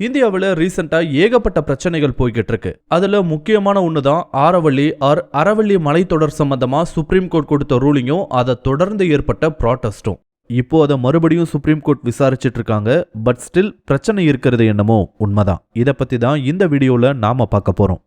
இந்தியாவில் ரீசெண்டாக ஏகப்பட்ட பிரச்சனைகள் போய்கிட்டு இருக்கு அதில் முக்கியமான ஒன்று தான் ஆரவள்ளி ஆர் அரவள்ளி மலைத்தொடர் சம்பந்தமாக சுப்ரீம் கோர்ட் கொடுத்த ரூலிங்கும் அதை தொடர்ந்து ஏற்பட்ட ப்ராட்டஸ்ட்டும் இப்போ அதை மறுபடியும் சுப்ரீம் கோர்ட் விசாரிச்சிட்டு இருக்காங்க பட் ஸ்டில் பிரச்சனை இருக்கிறது என்னமோ உண்மைதான். இதை பற்றி தான் இந்த வீடியோவில் நாம பார்க்க போகிறோம்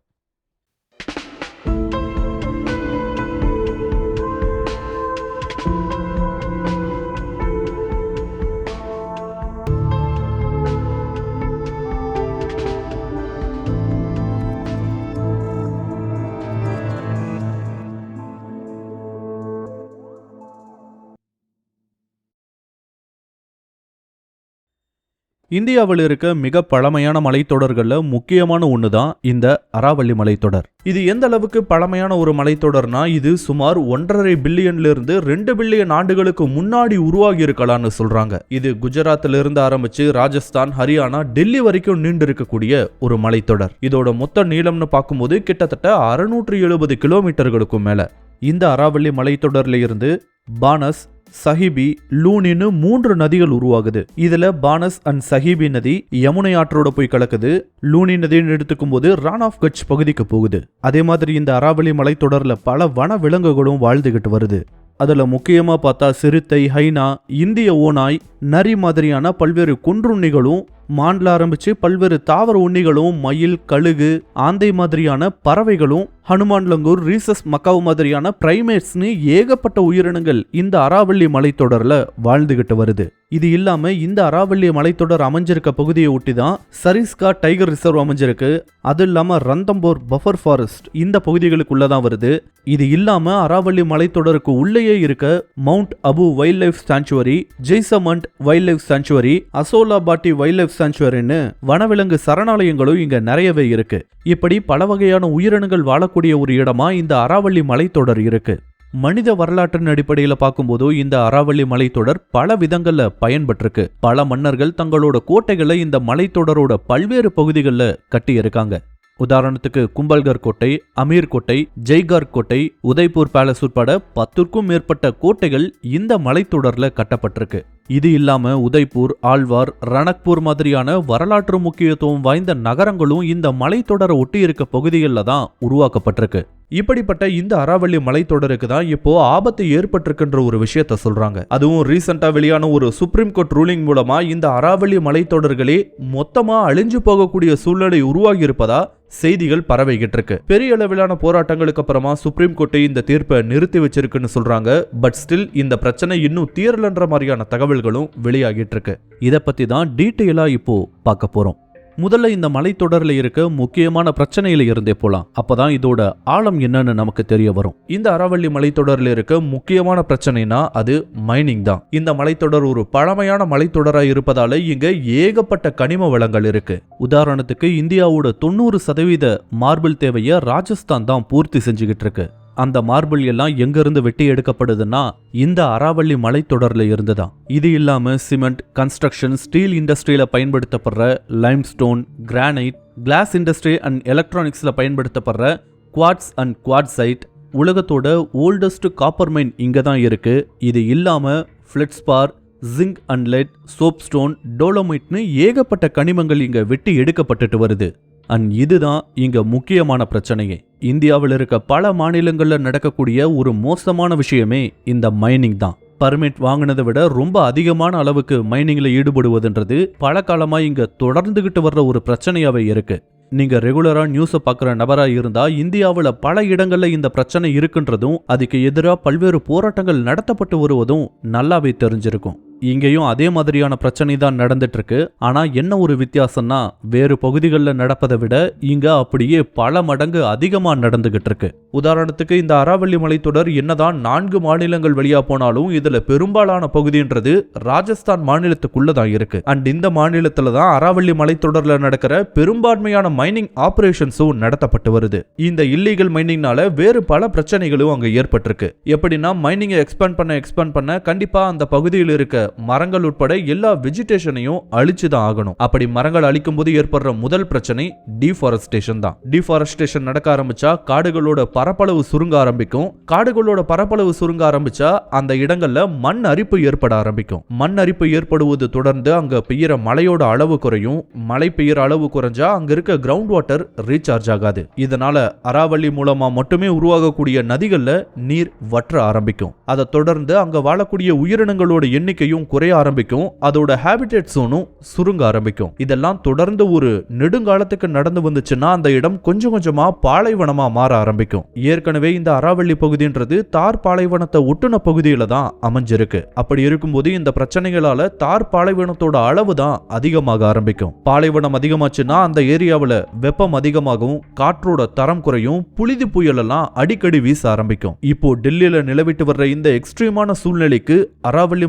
இந்தியாவில் இருக்க மிக பழமையான மலைத்தொடர்களில் முக்கியமான ஒன்று தான் இந்த அராவள்ளி மலைத்தொடர். இது எந்த அளவுக்கு பழமையான ஒரு மலைத்தொடர்னா இது சுமார் ஒன்றரை பில்லியன்ல இருந்து ரெண்டு பில்லியன் ஆண்டுகளுக்கு முன்னாடி உருவாகி இருக்கலாம்னு சொல்றாங்க. இது குஜராத்ல இருந்து ஆரம்பிச்சு ராஜஸ்தான் ஹரியானா டெல்லி வரைக்கும் நீண்டு இருக்கக்கூடிய ஒரு மலைத்தொடர். இதோட மொத்த நீளம்னு பார்க்கும்போது கிட்டத்தட்ட அறுநூற்றி எழுபது கிலோமீட்டர்களுக்கும் மேல. இந்த அராவள்ளி மலைத்தொடர்ல இருந்து பானஸ் சஹிபி லூனின்னு மூன்று நதிகள் உருவாகுது. இதுல பானஸ் அண்ட் சஹிபி நதி யமுனை ஆற்றோட போய் கலக்குது. லூனி நதின்னு எடுத்துக்கும் போது ரான் ஆஃப் கட்ச் பகுதிக்கு போகுது. அதே மாதிரி இந்த அராவலி மலைத்தொடர்ல பல வன விலங்குகளும் வாழ்ந்துகிட்டு வருது. அதுல முக்கியமா பார்த்தா சிறுத்தை ஹைனா இந்திய ஓநாய் நரி மாதிரியான பல்வேறு குன்றுண்ணிகளும் மான்ல ஆரம்பிச்சு பல்வேறு தாவர உண்ணிகளும் மயில் கழுகு ஆந்தை மாதிரியான பறவைகளும் ஹனுமான் லங்கூர் ரீசஸ் மக்காவு மாதிரியான பிரைமேட்ஸ்னு ஏகப்பட்ட உயிரினங்கள் இந்த அராவள்ளி மலைத்தொடர்ல வாழ்ந்துகிட்டு வருது. இது இல்லாம இந்த அராவள்ளி மலைத்தொடர் அமைஞ்சிருக்க பகுதியை ஒட்டி தான் சரிஸ்கா டைகர் ரிசர்வ் அமைஞ்சிருக்கு. அது இல்லாம ரந்தம்போர் பஃபர் ஃபாரஸ்ட் இந்த பகுதிகளுக்குள்ள தான் வருது. இது இல்லாம அராவள்ளி மலைத்தொடருக்கு உள்ளேயே இருக்க mount Abu wildlife sanctuary Jaisamand wildlife sanctuary Asola Bhatti wildlife சாங்சுவரின்னு வனவிலங்கு சரணாலயங்களும் இங்க நிறையவே இருக்கு. இப்படி பல வகையான உயிரினங்கள் வாழக்கூடிய ஒரு இடமா இந்த அராவள்ளி மலைத்தொடர் இருக்கு. மனித வரலாற்றின் அடிப்படையில் பார்க்கும்போது இந்த அராவள்ளி மலைத்தொடர் பல விதங்கள்ல பயன்பட்டிருக்கு பல மன்னர்கள் தங்களோட கோட்டைகளை இந்த மலைத்தொடரோட பல்வேறு பகுதிகளில் கட்டியிருக்காங்க. உதாரணத்துக்கு கும்பல்கர் கோட்டை அமீர் கோட்டை ஜெய்கார் கோட்டை உதய்பூர் பேலஸ் உட்பட பத்திற்கும் மேற்பட்ட கோட்டைகள் இந்த மலைத்தொடர்ல கட்டப்பட்டிருக்கு. இது இல்லாம உதய்பூர் ஆழ்வார் ரணக்பூர் மாதிரியான வரலாற்று முக்கியத்துவம் வாய்ந்த நகரங்களும் இந்த மலைத்தொடரை ஒட்டி இருக்க பகுதிகளில் தான் உருவாக்கப்பட்டிருக்கு. இப்படிப்பட்ட இந்த அராவள்ளி மலைத்தொடருக்கு தான் இப்போ ஆபத்து ஏற்பட்டிருக்குன்ற ஒரு விஷயத்த சொல்றாங்க. அதுவும் ரீசெண்டா வெளியான ஒரு சுப்ரீம் கோர்ட் ரூலிங் மூலமா இந்த அராவள்ளி மலைத்தொடர்களே மொத்தமா அழிஞ்சு போகக்கூடிய சூழ்நிலை உருவாகி இருப்பதா செய்திகள் பரவிக்கிட்டு இருக்கு பெரிய அளவிலான போராட்டங்களுக்கு அப்புறமா சுப்ரீம் கோர்ட்டை இந்த தீர்ப்பை நிறுத்தி வச்சிருக்குன்னு சொல்றாங்க. பட் ஸ்டில் இந்த பிரச்சனை இன்னும் தீரலன்ற மாதிரியான தகவல் தகவல்களும் வெளியாகிட்டு இருக்கு இதை பத்தி தான் டீட்டெயிலா இப்போ பார்க்க போறோம். முதல்ல இந்த மலைத்தொடர்ல இருக்க முக்கியமான பிரச்சனையில இருந்தே போலாம். அப்பதான் இதோட ஆழம் என்னன்னு நமக்கு தெரிய வரும். இந்த அறவள்ளி மலைத்தொடர்ல இருக்க முக்கியமான பிரச்சனைனா அது மைனிங் தான். இந்த மலைத்தொடர் ஒரு பழமையான மலைத்தொடரா இருப்பதால இங்க ஏகப்பட்ட கனிம வளங்கள் இருக்கு. உதாரணத்துக்கு இந்தியாவோட தொண்ணூறு சதவீத மார்பிள் தேவைய ராஜஸ்தான் தான் பூர்த்தி செஞ்சுக்கிட்டு இருக்கு அந்த மார்பிள் எல்லாம் எங்கிருந்து வெட்டி எடுக்கப்படுதுன்னா இந்த அராவள்ளி மலைத்தொடரில் இருந்து தான் இது இல்லாமல் சிமெண்ட் கன்ஸ்ட்ரக்ஷன் ஸ்டீல் இண்டஸ்ட்ரியில் பயன்படுத்தப்படுற limestone granite glass industry and எலக்ட்ரானிக்ஸில் பயன்படுத்தப்படுற குவாட்ஸ் அண்ட் குவாட்ஸைட் உலகத்தோட ஓல்டஸ்ட் காப்பர் மைன் இங்கே தான் இருக்குது இது இல்லாமல் feldspar zinc and lead soapstone டோலோமைட்னு ஏகப்பட்ட கனிமங்கள் இங்கே வெட்டி எடுக்கப்பட்டுட்டு வருது. அண்ட் இதுதான் இங்க முக்கியமான பிரச்சனையே. இந்தியாவில் இருக்க பல மாநிலங்கள்ல நடக்கக்கூடிய ஒரு மோசமான விஷயமே இந்த மைனிங் தான். பர்மிட் வாங்கினதை விட ரொம்ப அதிகமான அளவுக்கு மைனிங்ல ஈடுபடுவதுன்றது பல காலமா இங்க தொடர்ந்துகிட்டு வர்ற ஒரு பிரச்சனையாவே இருக்கு. நீங்க ரெகுலரா நியூஸை பார்க்குற நபரா இருந்தா இந்தியாவில் பல இடங்கள்ல இந்த பிரச்சனை இருக்குன்றதும் அதுக்கு எதிராக பல்வேறு போராட்டங்கள் நடத்தப்பட்டு வருவதும் நல்லாவே தெரிஞ்சிருக்கும். இங்கேயும் அதே மாதிரியான பிரச்சனை தான் நடந்துட்டுருக்கு. ஆனால் ஆனா என்ன ஒரு வித்தியாசம்னா வேறு பகுதிகளில் நடப்பதை விட இங்க அப்படியே பல மடங்கு அதிகமா நடந்துகிட்டு இருக்கு உதாரணத்துக்கு இந்த அறாவள்ளி மலைத்தொடர் என்னதான் நான்கு மாநிலங்கள் வழியா போனாலும் இதுல பெரும்பாலான பகுதின்றது ராஜஸ்தான் மாநிலத்துக்குள்ள தான் இருக்கு. அண்ட் இந்த மாநிலத்துல தான் அராவள்ளி மலைத்தொடரில் நடக்கிற பெரும்பான்மையான மைனிங் ஆபரேஷன்ஸும் நடத்தப்பட்டு வருது. இந்த இல்லீகல் மைனிங்னால வேறு பல பிரச்சனைகளும் அங்கே ஏற்பட்டிருக்கு. எப்படின்னா மைனிங்கை எக்ஸ்பேண்ட் பண்ண எக்ஸ்பேண்ட் பண்ண கண்டிப்பாக அந்த பகுதியில் இருக்க மரங்கள் உட்பட எல்லா வெஜிடேஷனையும் அழிச்சு தான் ஆகணும். அப்படி மரங்கள் அழிக்கும் போது ஏற்படுற முதல் பிரச்சனை டிஃபாரஸ்டேஷன் தான். டிஃபாரஸ்டேஷன் நடக்க ஆரம்பிச்சா காடுகளோட பரப்பளவு சுருங்க ஆரம்பிக்கும். காடுகளோட பரப்பளவு சுருங்க ஆரம்பிச்சா அந்த இடங்கள்ல மண் அரிப்பு ஏற்பட ஆரம்பிக்கும். மண் அரிப்பு ஏற்படுவது தொடர்ந்து அங்க பெய்யற மழையோட அளவு குறையும். மழை பெய்யற அளவு குறைஞ்சா அங்க இருக்க கிரவுண்ட் வாட்டர் ரீசார்ஜ் ஆகாது. இதனால அராவள்ளி மூலமா மட்டுமே உருவாகக்கூடிய நதிகள்ல நீர் வற்ற ஆரம்பிக்கும். அதை தொடர்ந்து அங்க வாழக்கூடிய உயிரினங்களோட எண்ணிக்கையும் குறைய ஆரம்பிக்கும் அதோட ஹேபிடேட் சோனும் சுருங்க ஆரம்பிக்கும். இதெல்லாம் தொடர்ந்து ஒரு நெடுங்காலத்துக்கு நடந்து வந்துச்சுன்னா அந்த இடம் கொஞ்சம் கொஞ்சமா பாலைவனமா மாற ஆரம்பிக்கும். ஏற்கனவே இந்த அராவள்ளி பகுதின்றது தார் பாலைவனத்தை ஒட்டுன பகுதியில தான் அமைஞ்சிருக்கு. அப்படி இருக்கும்போது இந்த பிரச்சனைகளால தார் பாலைவனத்தோட அளவு தான் அதிகமாக ஆரம்பிக்கும். பாலைவனம் அதிகமாச்சுன்னா அந்த ஏரியாவுல வெப்பம் அதிகமாகவும் காற்றோட தரம் குறையும் புழுதி புயல் எல்லாம் அடிக்கடி வீச ஆரம்பிக்கும். இப்போ டெல்லியில நிலவிட்டு வர்ற இந்த எக்ஸ்ட்ரீமான சூழ்நிலைக்கு அராவள்ளி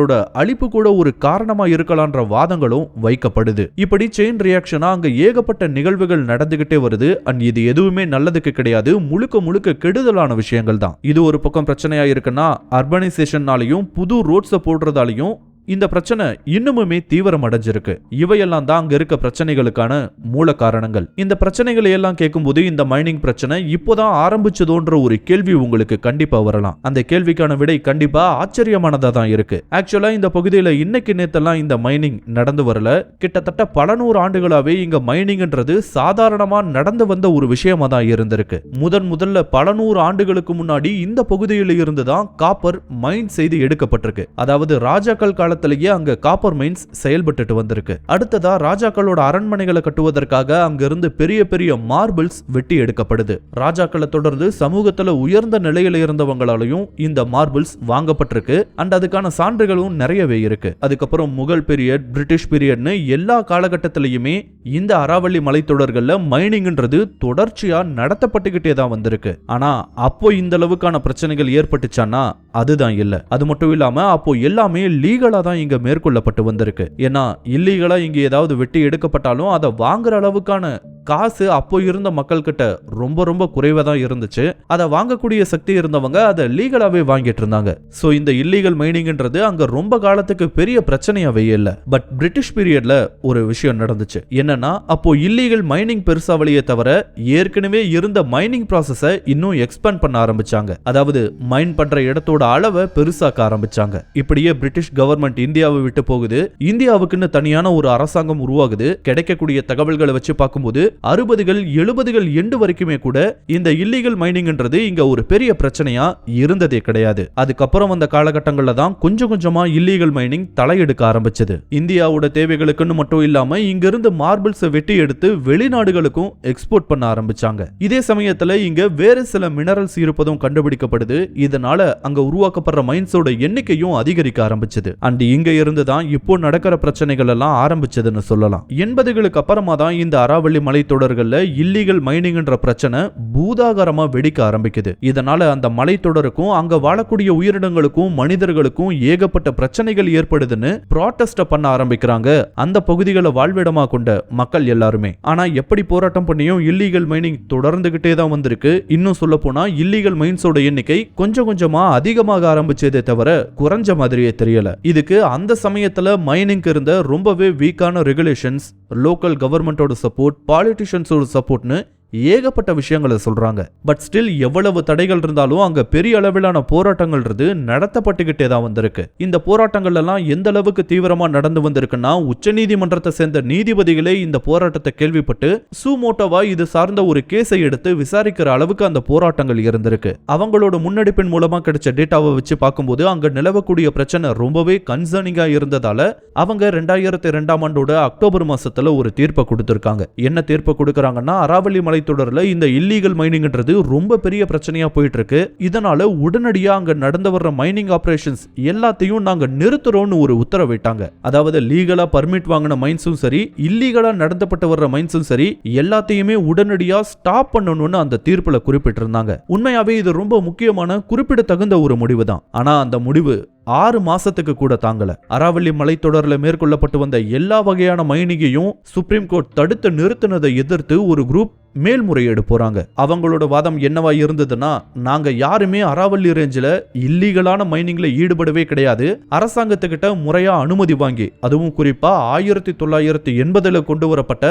மலைத்தொடரோட அழிப்பு கூட ஒரு காரணமா இருக்கலான்ற வாதங்களும் வைக்கப்படுது. இப்படி செயின் ரியாக்ஷனா அங்க ஏகப்பட்ட நிகழ்வுகள் நடந்துகிட்டே வருது. அண்ட் இது எதுவுமே நல்லதுக்கு கிடையாது. முழுக்க முழுக்க கெடுதலான விஷயங்கள் தான் இது ஒரு பக்கம் பிரச்சனையா இருக்குன்னா அர்பனைசேஷன்னாலையும் புது ரோட்ஸை போடுறதாலையும் இந்த பிரச்சனை இன்னுமுமே தீவிரம் அடைஞ்சிருக்கு. இவையெல்லாம் தான் அங்க இருக்க பிரச்சனைகளுக்கான மூல காரணங்கள். இந்த பிரச்சனைகளை எல்லாம் கேட்கும்போது இந்த மைனிங் பிரச்சனை இப்போதான் ஆரம்பிச்சதோன்ற ஒரு கேள்வி உங்களுக்கு கண்டிப்பா வரலாம். அந்த கேள்விக்கான விடை கண்டிப்பா ஆச்சரியமானதா தான் இருக்கு. ஆக்சுவலா இந்த பகுதியில இன்னைக்கு நேத்தெல்லாம் இந்த மைனிங் நடந்து வரல. கிட்டத்தட்ட பல நூறு ஆண்டுகளாவே இங்க மைனிங்ன்றது சாதாரணமா நடந்து வந்த ஒரு விஷயமா தான் இருந்திருக்கு. முதன் முதல்ல பல நூறு ஆண்டுகளுக்கு முன்னாடி இந்த பகுதியில் இருந்து தான் காப்பர் மைன் செய்து எடுக்கப்பட்டிருக்கு. அதாவது ராஜாக்கள் காலத்திலேயே அங்க காப்பர் மைன்ஸ் செயல்பட்டு வந்திருக்கு. அடுத்ததா ராஜாக்களோட அரண்மனைகளை கட்டுவதற்காக அங்கிருந்து பெரிய பெரிய மார்பிள்ஸ் வெட்டி எடுக்கப்படுது. ராஜாக்களை தொடர்ந்து சமூகத்துல உயர்ந்த நிலையில இருந்தவங்களாலையும் இந்த மார்பிள்ஸ் வாங்கப்பட்டிருக்கு. அண்ட் அதுக்கான சான்றுகளும் நிறையவே இருக்கு. அதுக்கப்புறம் முகல் பீரியட் பிரிட்டிஷ் பீரியட்னு எல்லா காலகட்டத்திலையுமே இந்த அராவள்ளி மலைத்தொடர்கள்ல மைனிங்ன்றது தொடர்ச்சியா நடத்தப்பட்டுக்கிட்டே தான் வந்திருக்கு. ஆனா அப்போ இந்த அளவுக்கான பிரச்சனைகள் ஏற்பட்டுச்சானா அதுதான் இல்ல. அது மட்டும் இல்லாம அப்போ எல்லாமே லீகலா தான் தான் இங்க மேற்கொள்ளப்பட்டு வந்திருக்கு. ஏன்னா இல்லீகலா இங்க ஏதாவது வெட்டி எடுக்கப்பட்டாலும் அதை வாங்குற அளவுக்கான காசு அப்போ இருந்த மக்கள் கிட்ட ரொம்ப ரொம்ப குறைவா தான் இருந்துச்சு. அதை வாங்கக்கூடிய சக்தி இருந்தவங்க அதை லீகலாவே வாங்கிட்டு இருந்தாங்க. சோ இந்த இல்லீகல் மைனிங்ன்றது அங்க ரொம்ப காலத்துக்கு பெரிய பிரச்சனையாவே இல்ல. பட் பிரிட்டிஷ் பீரியட்ல ஒரு விஷயம் நடந்துச்சு. என்னன்னா அப்போ இல்லீகல் மைனிங் பெருசாவளியே தவிர ஏற்கனவே இருந்த மைனிங் ப்ராசஸை இன்னும் எக்ஸ்பேண்ட் பண்ண ஆரம்பிச்சாங்க. அதாவது மைன் பண்ற இடத்தோட அளவை பெருசாக்க ஆரம்பிச்சாங்க. இப்படியே பிரிட்டிஷ் கவர்மெண்ட் இந்தியாவை விட்டு போகுது. இந்தியாவுக்குன்னு தனியான ஒரு அரசாங்கம் உருவாகுது. கிடைக்கக்கூடிய தகவல்களை வச்சு பார்க்கும்போது அறுபதுகள் எழுபதுகள் எண்டு வரைக்குமே கூட இந்த இல்லீகல் மைனிங்ன்றது இங்க ஒரு பெரிய பிரச்சனையா இருந்ததே கிடையாது. அதுக்கப்புறம் வந்த காலகட்டங்கள்ல தான் கொஞ்சம் கொஞ்சமா இல்லீகல் மைனிங் தலையெடுக்க ஆரம்பிச்சது. இந்தியாவோட தேவைகளுக்குன்னு மட்டும் இல்லாம இங்கிருந்து மார்பிள்ஸை வெட்டி எடுத்து வெளிநாடுகளுக்கும் எக்ஸ்போர்ட் பண்ண ஆரம்பிச்சாங்க. இதே சமயத்துல இங்க வேறு சில மினரல்ஸ் இருப்பதும் கண்டுபிடிக்கப்படுது. இதனால அங்க உருவாக்கப்படுற மைன்ஸோட எண்ணிக்கையும் அதிகரிக்க ஆரம்பிச்சது. அண்ட் இங்க இருந்து தான் இப்போ நடக்கிற பிரச்சனைகள் எல்லாம் ஆரம்பிச்சதுன்னு சொல்லலாம். எண்பதுகளுக்கு அப்புறமா தான் இந்த அறாவள்ளி மலைத்தொடர்கள்ல இல்லீகல் மைனிங்ன்ற பிரச்சனை பூதாகரமா வெடிக்க ஆரம்பிக்குது. இதனால அந்த மலைத்தொடருக்கும் அங்க வாழக்கூடிய உயிரினங்களுக்கும் மனிதர்களுக்கும் ஏகப்பட்ட பிரச்சனைகள் ஏற்படுதுன்னு ப்ராட்டஸ்ட பண்ண ஆரம்பிக்கிறாங்க. அந்த பகுதிகளை வாழ்விடமா கொண்ட மக்கள் எல்லாருமே. ஆனா எப்படி போராட்டம் பண்ணியும் இல்லீகல் மைனிங் தொடர்ந்துகிட்டே தான் வந்திருக்கு. இன்னும் சொல்ல போனா இல்லீகல் மைன்ஸோட எண்ணிக்கை கொஞ்சம் கொஞ்சமா அதிகமாக ஆரம்பிச்சதே தவிர குறைஞ்ச மாதிரியே தெரியல. இதுக்கு அந்த சமயத்தில் மைனிங்க்கு இருந்த ரொம்பவே வீக்கான ரெகுலேஷன்ஸ் லோக்கல் கவர்மெண்டோட சப்போர்ட் பாலிட்டிஷியன்ஸோட சப்போர்ட்னு ஏகப்பட்ட விஷயங்களை சொல்றாங்க. பட் ஸ்டில் எவ்வளவு தடைகள் இருந்தாலும் அங்க பெரிய அளவிலான போராட்டங்கள்ன்றது நடத்தப்பட்டுக்கிட்டே தான் வந்திருக்கு. இந்த போராட்டங்கள் எல்லாம் எந்த அளவுக்கு தீவிரமா நடந்து வந்திருக்குன்னா உச்சநீதிமன்றத்தை சேர்ந்த நீதிபதிகளே இந்த போராட்டத்தை கேள்விப்பட்டு சுமோட்டோவா இது சார்ந்த ஒரு கேஸை எடுத்து விசாரிக்கிற அளவுக்கு அந்த போராட்டங்கள் இருந்திருக்கு. அவங்களோட முன்னெடுப்பின் மூலமா கிடைச்ச டேட்டாவை வச்சு பார்க்கும்போது அங்க நிலவக்கூடிய பிரச்சனை ரொம்பவே கன்சர்னிங்கா இருந்ததால அவங்க ரெண்டாயிரத்தி ரெண்டாம் ஆண்டோட அக்டோபர் மாசத்துல ஒரு தீர்ப்பை கொடுத்திருக்காங்க. என்ன தீர்ப்பை கொடுக்கறாங்கன்னா அராவலி மலைத்தொடரில் இந்த இல்லீகல் மைனிங்ன்றது ரொம்ப பெரிய பிரச்சனையா போயிட்டு இருக்கு இதனால உடனடியா அங்க நடந்து வர்ற மைனிங் ஆபரேஷன்ஸ் எல்லாத்தையும் நாங்க நிறுத்துறோம்னு ஒரு உத்தரவிட்டாங்க. அதாவது லீகலா பர்மிட் வாங்கின மைன்ஸும் சரி இல்லீகலா நடத்தப்பட்டு வர்ற மைன்ஸும் சரி எல்லாத்தையுமே உடனடியா ஸ்டாப் பண்ணணும்னு அந்த தீர்ப்புல குறிப்பிட்டிருந்தாங்க. உண்மையாவே இது ரொம்ப முக்கியமான குறிப்பிடத்தகுந்த ஒரு முடிவு தான் ஆனா அந்த முடிவு ஆறு மாசத்துக்கு கூட தாங்கல. அராவள்ளி மலைத்தொடரில் மேற்கொள்ளப்பட்டு வந்த எல்லா வகையான மைனிங்கையும் சுப்ரீம் கோர்ட் தடுத்து நிறுத்தினதை எதிர்த்து ஒரு குரூப் மேல்முறையீடு போறாங்க. அவங்களோட வாதம் என்னவா இருந்ததுன்னா நாங்க யாருமே அறாவள்ளி ரேஞ்சில் இல்லீகலான மைனிங்ல ஈடுபடவே கிடையாது. அரசாங்கத்துக்கிட்ட முறையா அனுமதி வாங்கி அதுவும் குறிப்பா ஆயிரத்தி தொள்ளாயிரத்தி எண்பதுல கொண்டு வரப்பட்ட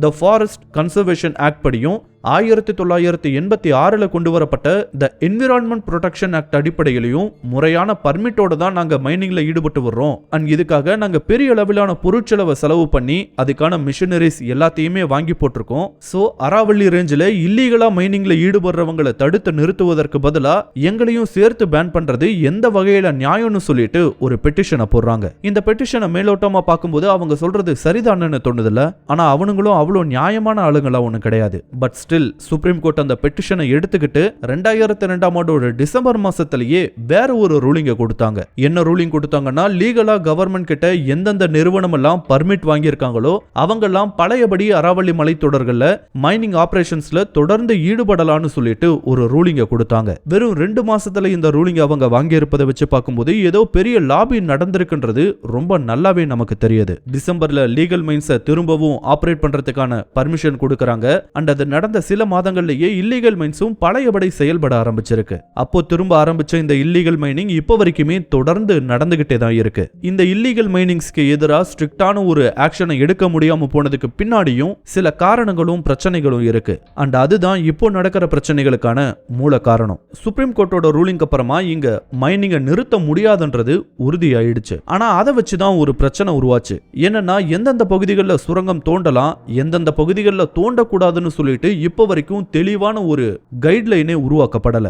த ஃபாரஸ்ட் கன்சர்வேஷன் ஆக்ட் படியும் ஆயிரத்தி தொள்ளாயிரத்தி எண்பத்தி ஆறில் கொண்டு வரப்பட்ட த என்விரான்மெண்ட் ப்ரொடெக்ஷன் ஆக்ட் அடிப்படையிலையும் முறையான பர்மிட்டோட தான் நாங்கள் மைனிங்கில் ஈடுபட்டு வர்றோம். அண்ட் இதுக்காக நாங்கள் பெரிய அளவிலான பொருட்செலவை செலவு பண்ணி அதுக்கான மிஷினரிஸ் எல்லாத்தையுமே வாங்கி போட்டிருக்கோம். ஸோ அராவள்ளி ரேஞ்சில் இல்லீகலாக மைனிங்கில் ஈடுபடுறவங்களை தடுத்து நிறுத்துவதற்கு பதிலாக எங்களையும் சேர்த்து பேன் பண்ணுறது எந்த வகையில் நியாயம்னு சொல்லிட்டு ஒரு பெட்டிஷனை போடுறாங்க. இந்த பெட்டிஷனை மேலோட்டமாக பார்க்கும்போது அவங்க சொல்றது சரிதானன்னு தோணுதில்ல. ஆனால் அவனுங்களும் அவ்வளோ நியாயமான ஆளுங்களா ஒன்றும் கிடையாது. பட் ஸ்டில் சுப்ரீம் கோர்ட் அந்த பெட்டிஷனை எடுத்துக்கிட்டு ரெண்டாயிரத்தி ரெண்டாம் ஆண்டோட டிசம்பர் மாசத்திலேயே வேற ஒரு ரூலிங்கை கொடுத்தாங்க. என்ன ரூலிங் கொடுத்தாங்கன்னா லீகலா கவர்மெண்ட் கிட்ட எந்தெந்த நிறுவனம் எல்லாம் பர்மிட் வாங்கியிருக்காங்களோ அவங்கெல்லாம் பழையபடி அராவள்ளி மலைத்தொடர்கள்ல மைனிங் ஆபரேஷன்ஸ்ல தொடர்ந்து ஈடுபடலாம்னு சொல்லிட்டு ஒரு ரூலிங்கை கொடுத்தாங்க. வெறும் ரெண்டு மாசத்துல இந்த ரூலிங் அவங்க வாங்கியிருப்பதை வச்சு பார்க்கும்போது ஏதோ பெரிய லாபி நடந்திருக்குன்றது ரொம்ப நல்லாவே நமக்கு தெரியுது. டிசம்பர்ல லீகல் மைன்ஸை திரும்பவும் ஆபரேட் பண்றதுக்கான பர்மிஷன் கொடுக்கறாங்க. அண்ட் அது நடந்த சில மாதங்கள்லயே இல்லீகல் மைன்ஸும் பழையபடி செயல்பட ஆரம்பிச்சிருக்கு. அப்போ திரும்ப ஆரம்பிச்ச இந்த இல்லீகல் மைனிங் இப்போ வரைக்குமே தொடர்ந்து நடந்துகிட்டே தான் இருக்கு. இந்த இல்லீகல் மைனிங்ஸ்க்கு எதிராக ஸ்ட்ரிக்டான ஒரு ஆக்ஷனை எடுக்க முடியாம போனதுக்கு பின்னாடியும் சில காரணங்களும் பிரச்சனைகளும் இருக்கு. அண்ட் அதுதான் இப்போ நடக்கிற பிரச்சனைகளுக்கான மூல காரணம். சுப்ரீம் கோர்ட்டோட ரூலிங்க்கு அப்புறமா இங்க மைனிங்கை நிறுத்த முடியாதுன்றது உறுதியாயிடுச்சு. ஆனா அதை வச்சு தான் ஒரு பிரச்சனை உருவாச்சு. என்னன்னா எந்தெந்த பகுதிகளில் சுரங்கம் தோண்டலாம் எந்தெந்த பகுதிகளில் தோண்டக்கூடாதுன்னு சொல்லிட்டு இப்போ வரைக்கும் தெளிவான ஒரு கைட்லைனே உருவாக்கப்படல.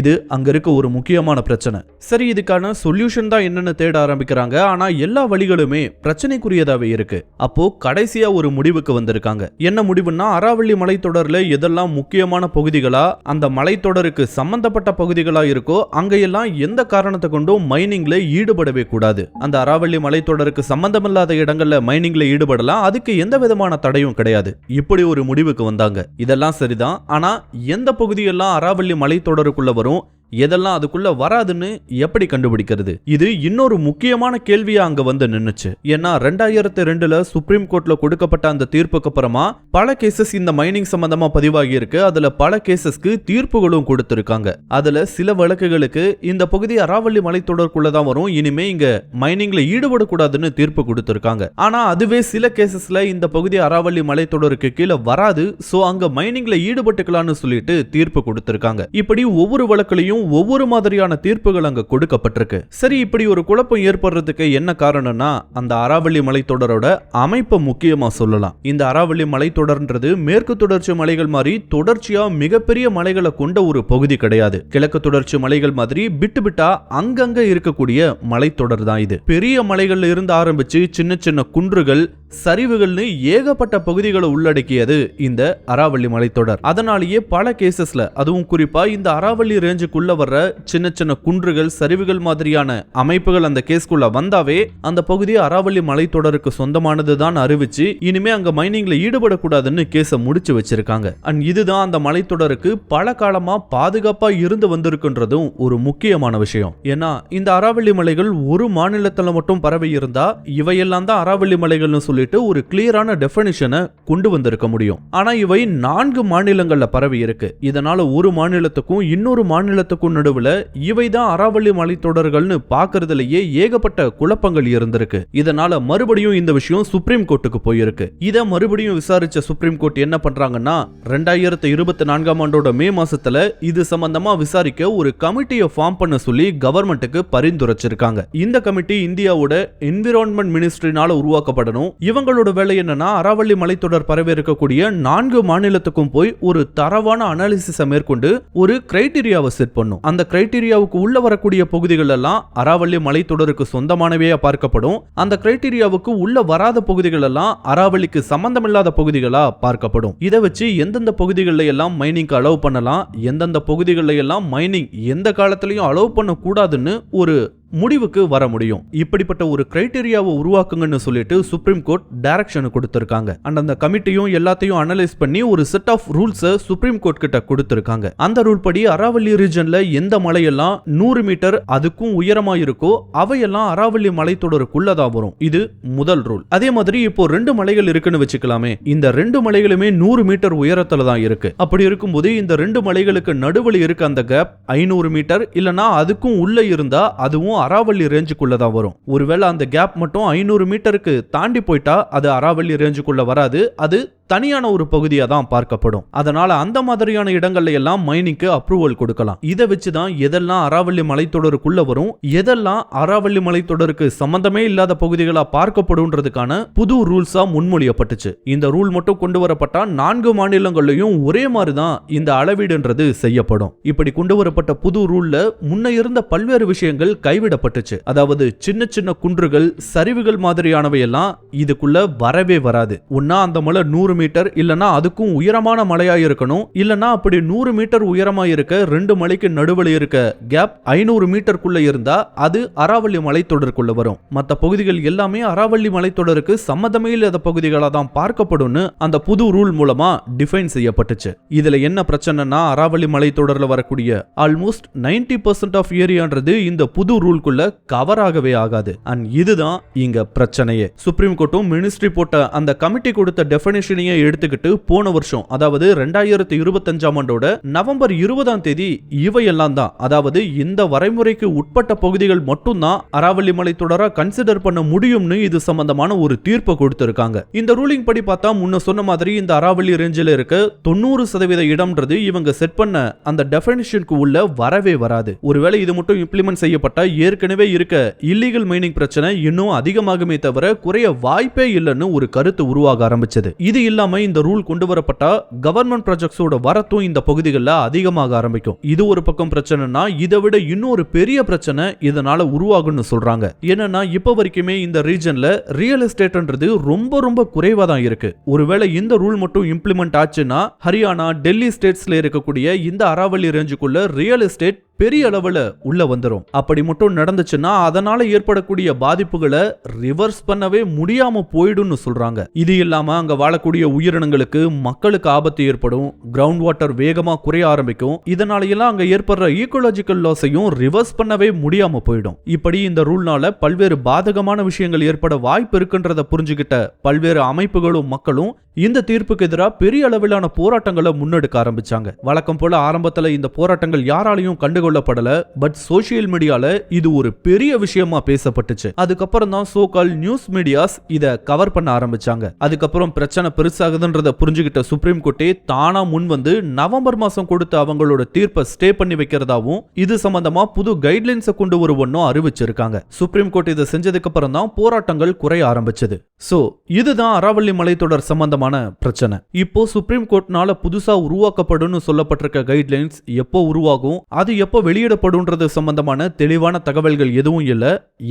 இது அங்க இருக்க ஒரு முக்கியமான பிரச்சனை. சரி இதுக்கான சொல்யூஷன் தான் என்னன்னு தேட ஆரம்பிக்கிறாங்க. ஆனா எல்லா வழிகளுமே பிரச்சனைக்குரியதாவே இருக்கு. அப்போ கடைசியா ஒரு முடிவுக்கு வந்திருக்காங்க. என்ன முடிவுன்னா அராவள்ளி மலைத்தொடர்ல எதெல்லாம் முக்கியமான பகுதிகளா அந்த மலைத்தொடருக்கு சம்பந்தப்பட்ட பகுதிகளா இருக்கோ அங்கெல்லாம் எந்த காரணத்தை கொண்டும் மைனிங்ல ஈடுபடவே கூடாது. அந்த அராவள்ளி மலைத்தொடருக்கு சம்பந்தமில்லாத இடங்கள்ல மைனிங்ல ஈடுபடலாம். அதுக்கு எந்த விதமான தடையும் கிடையாது. இப்படி ஒரு முடிவுக்கு வந்தாங்க. இதெல்லாம் சரிதான். ஆனா எந்த பகுதியெல்லாம் அராவள்ளி மலைத்தொடருக்குள்ள வரும் எதெல்லாம் அதுக்குள்ள வராதுன்னு எப்படி கண்டுபிடிக்கிறது? இது இன்னொரு முக்கியமான கேள்வியா அங்க வந்து நின்னுச்சு. ஏன்னா ரெண்டாயிரத்தி ரெண்டுல சுப்ரீம் கோர்ட்ல கொடுக்கப்பட்ட அந்த தீர்ப்புக்கு அப்புறமா பல கேசஸ் இந்த மைனிங் சம்பந்தமா பதிவாகி இருக்கு அதுல பல கேசஸ்க்கு தீர்ப்புகளும் கொடுத்திருக்காங்க. அதுல சில வழக்குகளுக்கு இந்த பகுதி அராவள்ளி மலைத்தொடருக்குள்ள தான் வரும். இனிமே இங்க மைனிங்ல ஈடுபடக்கூடாதுன்னு தீர்ப்பு கொடுத்திருக்காங்க. ஆனா அதுவே சில கேசஸ்ல இந்த பகுதி அராவள்ளி மலைத்தொடருக்கு கீழே வராது. சோ அங்க மைனிங்ல ஈடுபட்டுக்கலாம்னு சொல்லிட்டு தீர்ப்பு கொடுத்திருக்காங்க. இப்படி ஒவ்வொரு வழக்குலையும் ஒவ்வொரு மாதிரியான தீர்ப்புகள் அங்க கொடுக்கப்பட்டிருக்கு. சரி இப்படி ஒரு குழப்பம் ஏற்படுறதுக்கு என்ன காரணம்னா அந்த அராவள்ளி மலைத்தொடரோட அமைப்பை முக்கியமா சொல்லலாம். இந்த அராவள்ளி மலைத்தொடர்ன்றது மேற்கு தொடர்ச்சி மலைகள் மாதிரி தொடர்ச்சியா மிகப்பெரிய மலைகளை கொண்ட ஒரு பகுதி கிடையாது. கிழக்கு தொடர்ச்சி மலைகள் மாதிரி விட்டு விட்டா அங்கங்க இருக்கக்கூடிய மலைத்தொடர் தான் இது. பெரிய மலைகள்ல இருந்து ஆரம்பிச்சு சின்ன சின்ன குன்றுகள் சரிவுகள்னு ஏகப்பட்ட பகுதிகளை உள்ளடக்கியது இந்த அராவள்ளி மலைத்தொடர் அதனாலேயே பல கேசஸ்ல அதுவும் குறிப்பா இந்த அராவள்ளி ரேஞ்சுக்குள்ள வர்ற சின்ன சின்ன குன்றுகள் சரிவுகள் மாதிரியான அமைப்புகள் அந்த கேஸ்க்குள்ள வந்தாவே அந்த பகுதி அராவள்ளி மலைத்தொடருக்கு சொந்தமானது தான் அறிவிச்சு இனிமே அங்க மைனிங்ல ஈடுபடக்கூடாதுன்னு கேஸ முடிச்சு வச்சிருக்காங்க. அண்ட் இதுதான் அந்த மலைத்தொடருக்கு பல காலமா பாதுகாப்பா இருந்து வந்திருக்குன்றதும் ஒரு முக்கியமான விஷயம். ஏன்னா இந்த அறாவள்ளி மலைகள் ஒரு மாநிலத்துல மட்டும் பரவி இருந்தா இவையெல்லாம் தான் அராவள்ளி மலைகள்னு சொல்லிட்டு ஒரு கிளியரான டெபினிஷனை கொண்டு வந்திருக்க முடியும். ஆனா இவை நான்கு மாநிலங்கள்ல பரவி இருக்கு. இதனால ஒரு மாநிலத்துக்கும் இன்னொரு மாநிலத்துக்கும் நடுவுல இவை தான் அராவள்ளி மலைத்தொடர்கள்னு பார்க்கறதுலயே ஏகப்பட்ட குழப்பங்கள் இருந்திருக்கு. இதனால மறுபடியும் இந்த விஷயம் சுப்ரீம் கோர்ட்டுக்கு போயிருக்கு. இதை மறுபடியும் விசாரிச்ச சுப்ரீம் கோர்ட் என்ன பண்றாங்கன்னா ரெண்டாயிரத்து இருபத்தி நான்காம் ஆண்டோட மே மாசத்துல இது சம்பந்தமா விசாரிக்க ஒரு கமிட்டியை ஃபார்ம் பண்ண சொல்லி கவர்மெண்ட்டுக்கு பரிந்துரைச்சிருக்காங்க. இந்த கமிட்டி இந்தியாவோட என்விரான்மெண்ட் மினிஸ்ட்ரினால உருவாக்கப்படணும். இவங்களோட வேலை என்னன்னா அராவள்ளி மலைத்தொடர் பரவி இருக்கக்கூடிய நான்கு மாநிலத்துக்கும் போய் ஒரு தரவான அனாலிசிஸை மேற்கொண்டு ஒரு கிரைட்டீரியாவை செட் பண்ணும் அந்த கிரைட்டீரியாவுக்கு உள்ள வரக்கூடிய பகுதிகள் எல்லாம் அராவள்ளி மலைத்தொடருக்கு சொந்தமானவையா பார்க்கப்படும். அந்த கிரைட்டீரியாவுக்கு உள்ள வராத பகுதிகள் எல்லாம் அராவளிக்கு சம்பந்தமில்லாத பகுதிகளா பார்க்கப்படும். இதை வச்சு எந்தெந்த பகுதிகளில் எல்லாம் மைனிங்க்கு அலோவ் பண்ணலாம் எந்தெந்த பகுதிகளில் எல்லாம் மைனிங் எந்த காலத்திலையும் அலோவ் பண்ணக்கூடாதுன்னு ஒரு முடிவுக்கு வர முடியும். இப்படிப்பட்ட ஒரு கிரைட்டீரியாவை உருவாக்குங்கன்னு சொல்லிட்டு சுப்ரீம் கோர்ட் டைரக்ஷன் கொடுத்திருக்காங்க. அண்ட் அந்த கமிட்டியும் எல்லாத்தையும் அனலைஸ் பண்ணி ஒரு செட் ஆஃப் ரூல்ஸை சுப்ரீம் கோர்ட் கிட்ட கொடுத்திருக்காங்க. அந்த ரூல் படி அராவல்லி ரீஜன்ல எந்த மலையெல்லாம் நூறு மீட்டர் அதுக்கும் உயரமா இருக்கோ அவையெல்லாம் அராவல்லி மலைத்தொடருக்குள்ளதான் வரும். இது முதல் ரூல் அதே மாதிரி இப்போ ரெண்டு மலைகள் இருக்குன்னு வச்சுக்கலாமே. இந்த ரெண்டு மலைகளுமே நூறு மீட்டர் உயரத்துல தான் இருக்கு. அப்படி இருக்கும்போது இந்த ரெண்டு மலைகளுக்கு நடுவில் இருக்க அந்த கேப் ஐநூறு மீட்டர் இல்லனா அதுக்கும் உள்ள இருந்தா அதுவும் அராவல்லி ரேஞ்சுக்குள்ள தான் வரும். ஒருவேளை அந்த கேப் மட்டும் ஐநூறு மீட்டருக்கு தாண்டி போயிட்டா அது அராவல்லி ரேஞ்சுக்குள்ள வராது. அது தனியான ஒரு பகுதியாக தான் பார்க்கப்படும். அதனால அந்த மாதிரியான இடங்கள்ல எல்லாம் மைனிங்க்கு அப்ரூவல் கொடுக்கலாம். இதை வச்சு தான் எதெல்லாம் அராவல்லி மலைத்தொடருக்குள்ள வரும் எதெல்லாம் அராவல்லி மலைத்தொடருக்கு சம்பந்தமே இல்லாத பகுதிகளாக பார்க்கப்படும்ன்றதுக்கான புது ரூல்ஸா முன்மொழியப்பட்டுச்சு. இந்த ரூல் மட்டும் கொண்டு வரப்பட்டா நான்கு மாநிலங்கள்லயும் ஒரே மாதிரி தான் இந்த அளவீடுன்றது செய்யப்படும். இப்படி கொண்டு வரப்பட்ட புது ரூல்ல முன்ன இருந்த பல்வேறு விஷயங்கள் அளவிடப்பட்டுச்சு அதாவது சின்ன சின்ன குன்றுகள் சரிவுகள் மாதிரியானவை எல்லாம் இதுக்குள்ள வரவே வராது. ஒன்னா அந்த மலை நூறு மீட்டர் இல்லனா அதுக்கும் உயரமான மலையா இருக்கணும். இல்லனா அப்படி நூறு மீட்டர் உயரமா இருக்க ரெண்டு மலைக்கு நடுவில் இருக்க கேப் ஐநூறு மீட்டருக்குள்ள இருந்தா அது அராவள்ளி மலைத்தொடருக்குள்ள வரும். மற்ற பகுதிகள் எல்லாமே அராவள்ளி மலைத்தொடருக்கு சம்மதமே இல்லாத பகுதிகளாக தான் பார்க்கப்படும்னு அந்த புது ரூல் மூலமா டிஃபைன் செய்யப்பட்டுச்சு. இதுல என்ன பிரச்சனைனா அராவள்ளி மலைத்தொடர்ல வரக்கூடிய ஆல்மோஸ்ட் 90% பர்சன்ட் ஆஃப் ஏரியான்றது இந்த புது ரூல் ஸ்கூலுக்குள்ள கவர் ஆகவே ஆகாது. அண்ட் இதுதான் இங்க பிரச்சனையே. சுப்ரீம் கோர்ட்டும் மினிஸ்ட்ரி போட்ட அந்த கமிட்டி கொடுத்த டெபினேஷனையே எடுத்துக்கிட்டு போன வருஷம் அதாவது ரெண்டாயிரத்தி இருபத்தஞ்சாம் ஆண்டோட நவம்பர் இருபதாம் தேதி இவையெல்லாம் தான். அதாவது இந்த வரைமுறைக்கு உட்பட்ட பகுதிகள் மட்டும்தான் அராவல்லி மலை தொடரா கன்சிடர் பண்ண முடியும்னு இது சம்பந்தமான ஒரு தீர்ப்பை கொடுத்திருக்காங்க. இந்த ரூலிங் படி பார்த்தா முன்ன சொன்ன மாதிரி இந்த அராவல்லி ரேஞ்சில் இருக்க தொண்ணூறு சதவீத இடம்ன்றது இவங்க செட் பண்ண அந்த டெபினேஷனுக்கு உள்ள வரவே வராது. ஒருவேளை இது மட்டும் இம்ப்ளிமெண்ட் செய்யப்பட்ட ஏற்கனவே இருக்க இல்லீகல் மைனிங் பிரச்சனை இன்னும் அதிகமாகுமே தவிர குறைய வாய்ப்பே இல்லைன்னு ஒரு கருத்து உருவாக ஆரம்பிச்சது. இது இல்லாம இந்த ரூல் கொண்டு வரப்பட்டா கவர்மெண்ட் ப்ராஜெக்ட்ஸோட வரத்தும் இந்த பகுதிகளில் அதிகமாக ஆரம்பிக்கும். இது ஒரு பக்கம் பிரச்சனைனா இதை விட இன்னொரு பெரிய பிரச்சனை இதனால உருவாகும்னு சொல்றாங்க. என்னன்னா இப்ப வரைக்குமே இந்த ரீஜன்ல ரியல் எஸ்டேட்ன்றது ரொம்ப ரொம்ப குறைவா தான் இருக்கு. ஒருவேளை இந்த ரூல் மட்டும் இம்ப்ளிமெண்ட் ஆச்சுன்னா ஹரியானா டெல்லி ஸ்டேட்ஸ்ல இருக்கக்கூடிய இந்த அராவல்லி ரேஞ்சுக்குள்ள ரியல் எஸ்டேட் பெரிய அளவுல உள்ள வந்துரும். அப்படி மட்டும் நடந்துச்சுன்னா அதனால ஏற்படக்கூடிய பாதிப்புகளை ரிவர்ஸ் பண்ணவே முடியாம போயிடும்னு சொல்றாங்க. இது இல்லாம அங்க வாழக்கூடிய உயிரினங்களுக்கு மக்களுக்கு ஆபத்து ஏற்படும் கிரவுண்ட் வாட்டர் வேகமா குறைய ஆரம்பிக்கும். இதனால எல்லாம் அங்க ஏற்படுற ஈக்கோலாஜிக்கல் லாஸையும் ரிவர்ஸ் பண்ணவே முடியாம போயிடும். இப்படி இந்த ரூல்னால பல்வேறு பாதகமான விஷயங்கள் ஏற்பட வாய்ப்பு இருக்குன்றத புரிஞ்சுக்கிட்ட பல்வேறு அமைப்புகளும் மக்களும் இந்த தீர்ப்புக்கு எதிராக பெரிய அளவிலான போராட்டங்களை முன்னெடுக்க ஆரம்பிச்சாங்க. வழக்கம் போல ஆரம்பத்துல இந்த போராட்டங்கள் யாராலையும் கண்டுகொள்ளப்படல பட் சோசியல் மீடியால இது ஒரு பெரிய விஷயமா பேசப்பட்டுச்சு. அதுக்கப்புறம் தான் சோகால் நியூஸ் மீடியாஸ் இத கவர் பண்ண ஆரம்பிச்சாங்க. அதுக்கப்புறம் பிரச்சனை பெருசாகுதுன்றத புரிஞ்சுக்கிட்ட சுப்ரீம் கோர்ட்டே தானா முன் வந்து நவம்பர் மாசம் கொடுத்த அவங்களோட தீர்ப்பை ஸ்டே பண்ணி வைக்கிறதாவும் இது சம்பந்தமா புது கைட்லைன்ஸை கொண்டு வருவனும் அறிவிச்சிருக்காங்க. சுப்ரீம் கோர்ட் இதை செஞ்சதுக்கு அப்புறம் தான் போராட்டங்கள் குறைய ஆரம்பிச்சது. சோ இதுதான் அராவல்லி மலைத்தொடர் சம்பந்தமான பிரச்சனை. இப்போ சுப்ரீம் கோர்ட்னால புதுசா உருவாக்கப்படும் சொல்லப்பட்டிருக்க கைட்லைன்ஸ் எப்போ உருவாகும் அது எப்போ வெளியிடப்படும்ன்றது சம்பந்தமான தெளிவான தகவல்கள் எதுவும் இல்ல.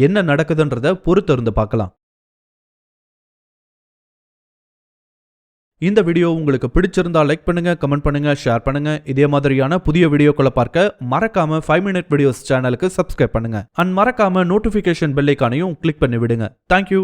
என்ன நடக்குதுன்றத பொறுத்து இருந்து பார்க்கலாம். இந்த வீடியோ உங்களுக்கு பிடிச்சிருந்தா லைக் பண்ணுங்க கமெண்ட் பண்ணுங்க ஷேர் பண்ணுங்க. இதே மாதிரியான புதிய வீடியோக்களை பார்க்க மறக்காம ஃபைவ் மினிட் வீடியோஸ் சேனலுக்கு சப்ஸ்கிரைப் பண்ணுங்க. அண்ட் மறக்காம நோட்டிபிகேஷன் பெல்லைக்கானையும் கிளிக் பண்ணி விடுங்க தேங்க்யூ